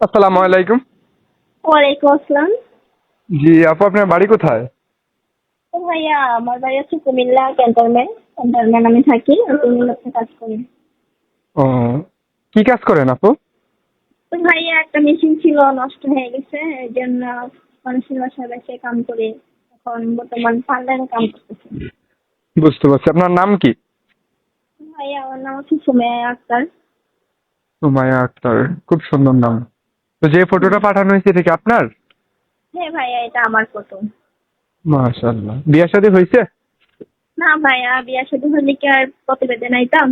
আসসালামু আলাইকুম। ওয়ালাইকুম আসসালাম। জি আপু আপনার বাড়ি কোথায়? ভাইয়া আমার বাড়ি হচ্ছে কুমিল্লা ক্যান্টনমেন্ট। ক্যান্টনমেন্ট আমি থাকি কুমিল্লাতে কাজ করি। ও কি কাজ করেন আপু? ভাইয়া একটা মেশিন ছিল নষ্ট হয়ে গেছে এই জন্য মানুষের বাসায় বসে কাম করে। এখন বর্তমান পার্লারে কাম করতেছি। বুঝতে পারছি। আপনার নাম কি? ভাইয়া আমার নাম হচ্ছে সুমেয়া আক্তার। সুমাইয়া আক্তার খুব সুন্দর নাম। তো যে ফটোটা পাঠানো হয়েছে এটা কি আপনার? হ্যাঁ ভাইয়া এটা আমার ফটো মাশাআল্লাহ। বিয়ে শাদী হয়েছে? না ভাইয়া বিয়া সাথে হলে কি আর প্রতিবেদন আইতাম?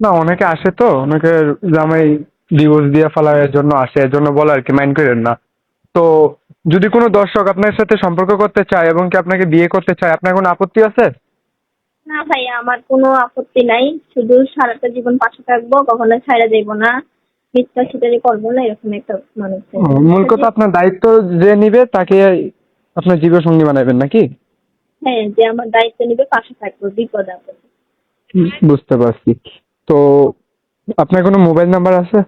না অনেকে আসে তো অনেকে জামাই ডিভোর্স দিয়ে ফেলার জন্য আসে এর জন্য বলে আর কি মাইন্ড করেন না। তো যদি কোনো দর্শক আপনার সাথে সম্পর্ক করতে চায় এবং কি আপনাকে বিয়ে করতে চায় আপনার কোনো আপত্তি আছে? না ভাইয়া আমার কোনো আপত্তি নাই। শুধু সারাটা জীবন পাশে থাকব কখনো ছাইড়া যাইবো না। মিথ্যা ছুটারি করব না এরকম একটা মানুষ মূল কথা আপনার দায়িত্ব যে নিবে তাকে আপনার জীবন সঙ্গী বানাবেন নাকি? হ্যাঁ যে আমার দায়িত্ব নিবে পাশে থাকব বিপদ আপদে। বুঝতে পারছি। তো আপনার কোনো মোবাইল নাম্বার আছে?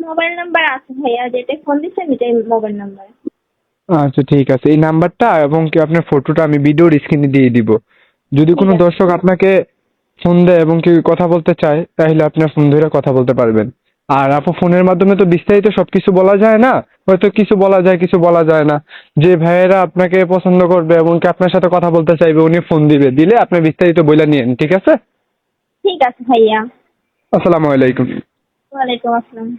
মোবাইল নাম্বার আছে ভাইয়া যেটা ফোন দিচ্ছেন এটাই মোবাইল নাম্বার। আচ্ছা ঠিক আছে। এই নাম্বারটা এবং কি আপনার ফটোটা আমি ভিডিওর স্ক্রিনে দিয়ে দিব। যদি কোনো দর্শক আপনাকে ফোন দেয় এবং কেউ কথা বলতে চায় তাহলে আপনার ফোন ধরে কথা বলতে পারবেন। আর আপু ফোনের মাধ্যমে তো বিস্তারিত সব কিছু বলা যায় না? হয়তো কিছু বলা যায় কিছু বলা যায় না। যে ভাইয়েরা আপনাকে পছন্দ করবে এবং কি আপনার সাথে কথা বলতে চাইবে উনি ফোন দিবে। দিলে আপনি বিস্তারিত বইলা নিয়েন ঠিক আছে? ঠিক আছে ভাইয়া। আসসালামু আলাইকুম। ওয়ালাইকুম আসসালাম।